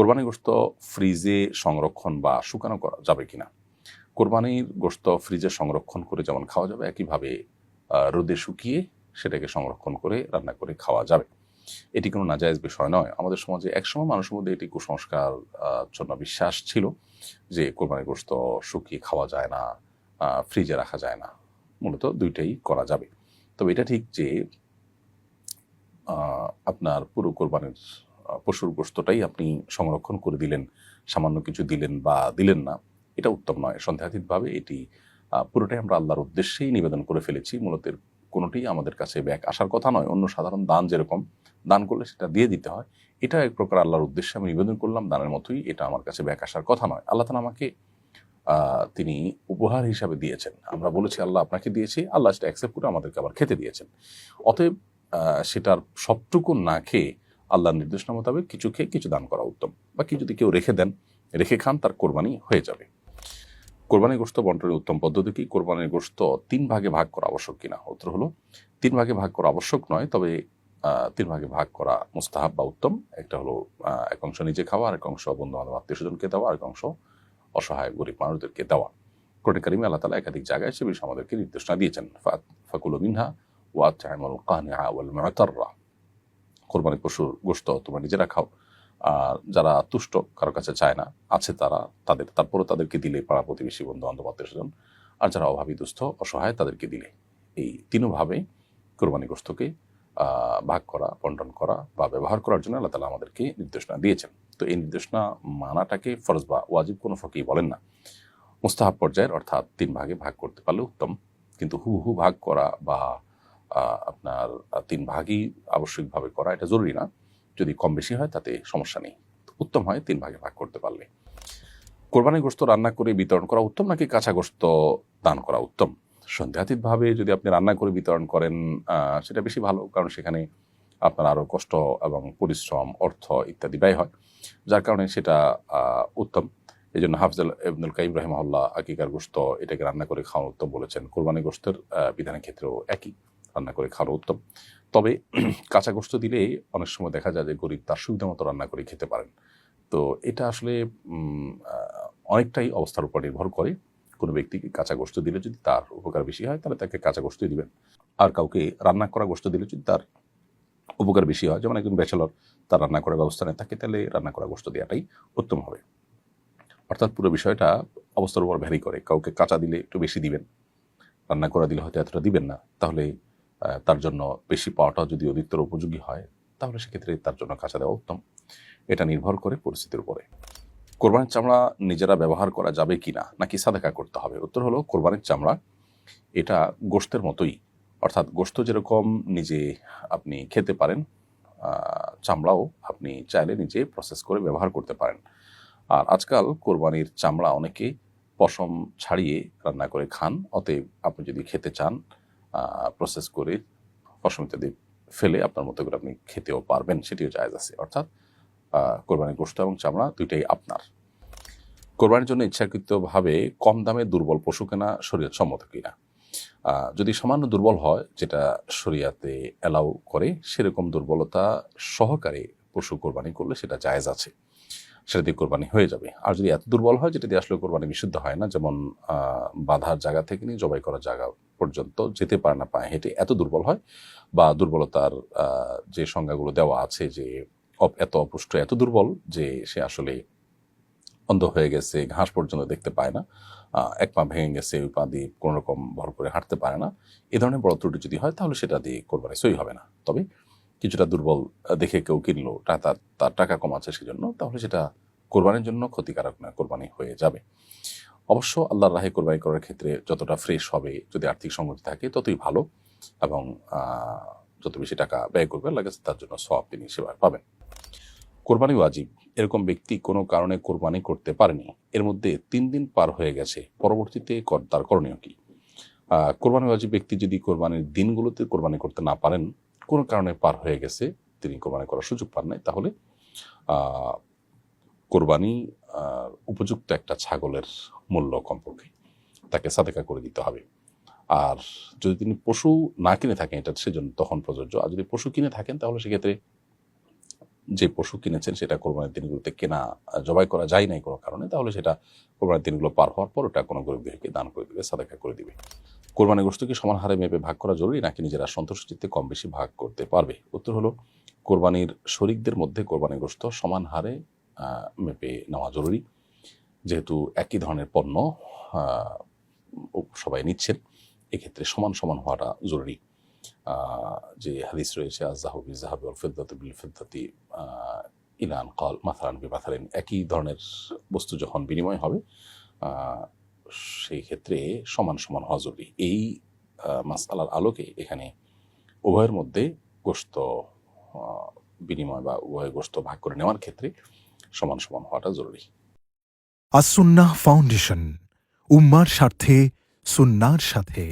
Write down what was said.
কোরবানি গোস্ত ফ্রিজে সংরক্ষণ বা শুকানো করা যাবে কিনা? কোরবানির গোস্ত ফ্রিজে সংরক্ষণ করে যেমন খাওয়া যাবে, একইভাবে রোদে শুকিয়ে সেটাকে সংরক্ষণ করে রান্না করে খাওয়া যাবে। এটি কোনো নাজায়জ বিষয় নয়। আমাদের সমাজে একসময় মানুষের মধ্যে এটি কুসংস্কার জন্য বিশ্বাস ছিল যে কোরবানির গোস্ত শুকিয়ে খাওয়া যায় না ফ্রিজে রাখা যায় না। মূলত দুইটাই করা যাবে। তবে এটা ঠিক যে আপনার পুরো কোরবানির পশুর গোস্তটাই আপনি সংরক্ষণ করে দিলেন, সামান্য কিছু দিলেন বা দিলেন না, এটা উত্তম নয়। সন্দেহাতীতভাবে এটি পুরোটাই আমরা আল্লাহর উদ্দেশ্যেই নিবেদন করে ফেলেছি। মূলত কোনোটি আমাদের কাছে ব্যাক আসার কথা নয়। অন্য সাধারণ দান যেরকম, দান করলে সেটা দিয়ে দিতে হয়। এটা এক প্রকার আল্লাহর উদ্দেশ্যে আমি নিবেদন করলাম, দানের মতোই এটা আমার কাছে ব্যাক আসার কথা নয়। আল্লাহ তালা আমাকে তিনি উপহার হিসাবে দিয়েছেন। আমরা বলেছি, আল্লাহ আপনাকে দিয়েছি, আল্লাহ সেটা অ্যাকসেপ্ট করে আমাদেরকে আবার খেতে দিয়েছেন। অতএব সেটার সবটুকু না খেয়ে আল্লাহর নির্দেশনা মোতাবেক কিছু খেয়ে কিছু দান করা উত্তম। বা কি যদি কেউ রেখে দেন, রেখে খান, তার কোরবানি হয়ে যাবে। কোরবানির গোস্ত বন্টনের উত্তম পদ্ধতি কি? কোরবানির গোস্ত তিন ভাগে ভাগ করা আবশ্যক কিনা? উত্তর হলো, তিন ভাগে ভাগ করা আবশ্যক নয়, তবে তিন ভাগে ভাগ করা মুস্তাহাব বা উত্তম। একটা হলো এক অংশ নিজে খাওয়া আর এক অংশ বন্ধু বান্ধব আত্মীয় স্বজনকে দেওয়া আর এক অংশ অসহায়, গরিব মানুষদেরকে দেওয়া। কোরআন কারিমে আল্লাহ তালা একাধিক জায়গায় সে বিষয়ে আমাদেরকে নির্দেশনা দিয়েছেন। ফাকুল মিনহা ওয়াতাইমুল কানিআ ওয়াল মুতাররা। কোরবানির পশুর গোস্ত তোমরা নিজেরা খাও। আর যারা তুষ্ট, কারও কাছে চায় না, আছে তারা তাদের তারপরে তাদেরকে দিলে পাড়া প্রতিবেশী বন্ধু বান্ধব আত্মীয় স্বজন আর যারা অভাবী, দুস্থ, অসহায়, তাদেরকে দিলে। এই তিনভাবে কোরবানি গোস্তকে ভাগ করা, বন্টন করা বা ব্যবহার করার জন্য আল্লাহ তালা আমাদেরকে নির্দেশনা দিয়েছেন। তো এই নির্দেশনা মানাটাকে ফরজ বা ওয়াজিব কোনো ফকি বলেন না। মুস্তাহাব পর্যায়ের অর্থাৎ তিন ভাগে ভাগ করতে পারলে উত্তম। কিন্তু হু হু ভাগ করা বা আপনার তিন ভাগই আবশ্যিকভাবে করা, এটা জরুরি না। যদি কম বেশি হয়, তাতে সমস্যা নেই। উত্তম হয়, তিন ভাগে ভাগ করতে পারলে। কোরবানি গোস্ত রান্না করে বিতরণ করা উত্তম, নাকি কাঁচা গোস্ত দান করা উত্তম? সন্দেহাতীতভাবে যদি আপনি রান্না করে বিতরণ করেন সেটা বেশি ভালো, কারণ সেখানে আপনার আরও কষ্ট এবং পরিশ্রম, অর্থ ইত্যাদি ব্যয় হয়। যার কারণে সেটা উত্তম। এই জন্য হাফজাল ইবনুল কাইম রহমাল্লাহ আকিকার গোস্ত এটাকে রান্না করে খাওয়া উত্তম বলেছেন। কোরবানি গোস্তের বিধানের ক্ষেত্রেও একই। রান্না করে খাওয়া উত্তম। তবে কাঁচা গোস্ত দিলে অনেক সময় দেখা যায় যে গরিব তার সুবিধা মতো রান্না করে খেতে পারেন। তো এটা আসলে অনেকটাই অবস্থার উপর নির্ভর করে। কোনো ব্যক্তিকে কাঁচা গোস্ত দিলে যদি তার উপকার বেশি হয়, তাহলে তাকে কাঁচা গোস্তই দিবেন। আর কাউকে রান্না করা গোস্ত দিলে যদি তার উপকার বেশি হয়, যেমন একজন ব্যাচেলর, তার রান্না করার ব্যবস্থা নেই তাকে তাহলে রান্না করা গোস্ত দেওয়াটাই উত্তম হবে। অর্থাৎ পুরো বিষয়টা অবস্থার উপর ভ্যারি করে। কাউকে কাঁচা দিলে একটু বেশি দিবেন, রান্না করা দিলে হয়তো এতটা দিবেন না, তাহলে তার জন্য বেশি পাওয়াটা যদি অধিকতর উপযোগী হয়, তাহলে সেক্ষেত্রে তার জন্য কাঁচা দেওয়া উত্তম। এটা নির্ভর করে পরিস্থিতির উপরে। কোরবানির চামড়া নিজেরা ব্যবহার করা যাবে কি না নাকি সাদাকা করতে হবে? উত্তর হলো কোরবানির চামড়া, এটা গোস্তের মতোই। অর্থাৎ গোস্ত যেরকম নিজে আপনি খেতে পারেন চামড়াও আপনি চাইলে নিজে প্রসেস করে ব্যবহার করতে পারেন। আর আজকাল কোরবানির চামড়া অনেকে পশম ছাড়িয়ে রান্না করে খান, অতএব আপনি যদি খেতে চান প্রসেস করে পশম ইত্যাদি ফেলে আপনার মতো করে আপনি খেতেও পারবেন, সেটিও জায়জ আছে। অর্থাৎ কোরবানির গোস্ত এবং চামড়া দুইটাই আপনার। কোরবানির জন্য ইচ্ছাকৃতভাবে কম দামে দুর্বল পশু কেনা শরীয়ত সম্মত কিনা যদি সামান্য দুর্বল হয়, যেটা শরিয়াতে অ্যালাউ করে, সেরকম দুর্বলতা সহকারে পশু কোরবানি করলে সেটা জায়েজ আছে। সেটা দিয়ে কোরবানি হয়ে যাবে। আর যদি এত দুর্বল হয়, যেটা দিয়ে আসলে কোরবানি বিশুদ্ধ হয় না, যেমন বাঁধার জায়গা থেকে নিয়ে জবাই করার জায়গা পর্যন্ত যেতে পারে না পায়ে হেঁটে। এত দুর্বল হয় বা দুর্বলতার যে সংজ্ঞাগুলো দেওয়া আছে যে এত অপুষ্ট, এত দুর্বল যে সে আসলে অন্ধ হয়ে গেছে, ঘাস পর্যন্ত দেখতে পায় না। এক পা ভেঙে গেছে, ওই পা দিয়ে কোনো রকম ভর করে হাঁটতে পারে না। এ ধরনের বড় ত্রুটি যদি হয়, তাহলে সেটা দিয়ে কোরবানি সই হবে না। তবে কিছুটা দুর্বল দেখে কেউ কিনলো তার টাকা কম আছে সেজন্য, তাহলে সেটা কোরবানির জন্য ক্ষতিকারক না, কোরবানি হয়ে যাবে। অবশ্য আল্লাহর রাহে কোরবানি করার ক্ষেত্রে যতটা ফ্রেশ হবে, যদি আর্থিক সংগতি থাকে, ততই ভালো এবং যত বেশি টাকা ব্যয় করবে আল্লাহ কাছে তার জন্য সব তিনি সেবা পাবেন। কোরবানি ওয়াজিব। এরকম ব্যক্তি কোনো কারণে কোরবানি করতে পারেনি। এর মধ্যে তিন দিন পার হয়ে গেছে। পরবর্তীতে তার করণীয় কি? কোরবানি ওয়াজিব ব্যক্তি যদি কোরবানির দিনগুলোতে কোরবানি করতে না পারেন, কোনো কারণে পার হয়ে গেছে, তিনি কোরবানি করার সুযোগ পান নাই, তাহলে কোরবানি উপযুক্ত একটা ছাগলের মূল্য কমপক্ষে তাকে সাদেকা করে দিতে হবে। আর যদি তিনি পশু না কিনে থাকেন এটা সেজন্য তখন প্রযোজ্য। আর যদি পশু কিনে থাকেন তাহলে সেক্ষেত্রে যে পশু কিনেছেন সেটা কোরবানির দিনগুলোতে কেনা, জবাই করা যায় নাই কোনো কারণে, তাহলে সেটা কোরবানির দিনগুলো পার হওয়ার পর ওটা কোনো গরিব গৃহকে দান করে দিবে, সাদাকা করে দিবে। কোরবানি গোষ্ঠ কি সমান হারে মেপে ভাগ করা জরুরি নাকি নিজেরা সন্তুষ্ট চিত্তে কম বেশি ভাগ করতে পারবে? উত্তর হলো, কোরবানির শরিকদের মধ্যে কোরবানি গোষ্ঠ সমান হারে মেপে নেওয়া জরুরি। যেহেতু একই ধরনের পণ্য সবাই নিচ্ছেন এক্ষেত্রে সমান সমান হওয়াটা জরুরি। যে হাদিস রয়েছে আজাহবি জাহাবি অল ফেদ্দাতি বিল ফেদ্দাতি আহ, ইলান কল মাথারান বি মাথারান একই ধরনের বস্তু যখন বিনিময় হবে সেই ক্ষেত্রে সমান সমান হওয়া জরুরি। এই মাসালার আলোকে এখানে উভয়ের মধ্যে গোস্ত বিনিময় বা উভয় গোস্ত ভাগ করে নেওয়ার ক্ষেত্রে সমান সমান হওয়াটা জরুরি। আসুন্না ফাউন্ডেশন উম্মার স্বার্থে সুন্নার সাথে।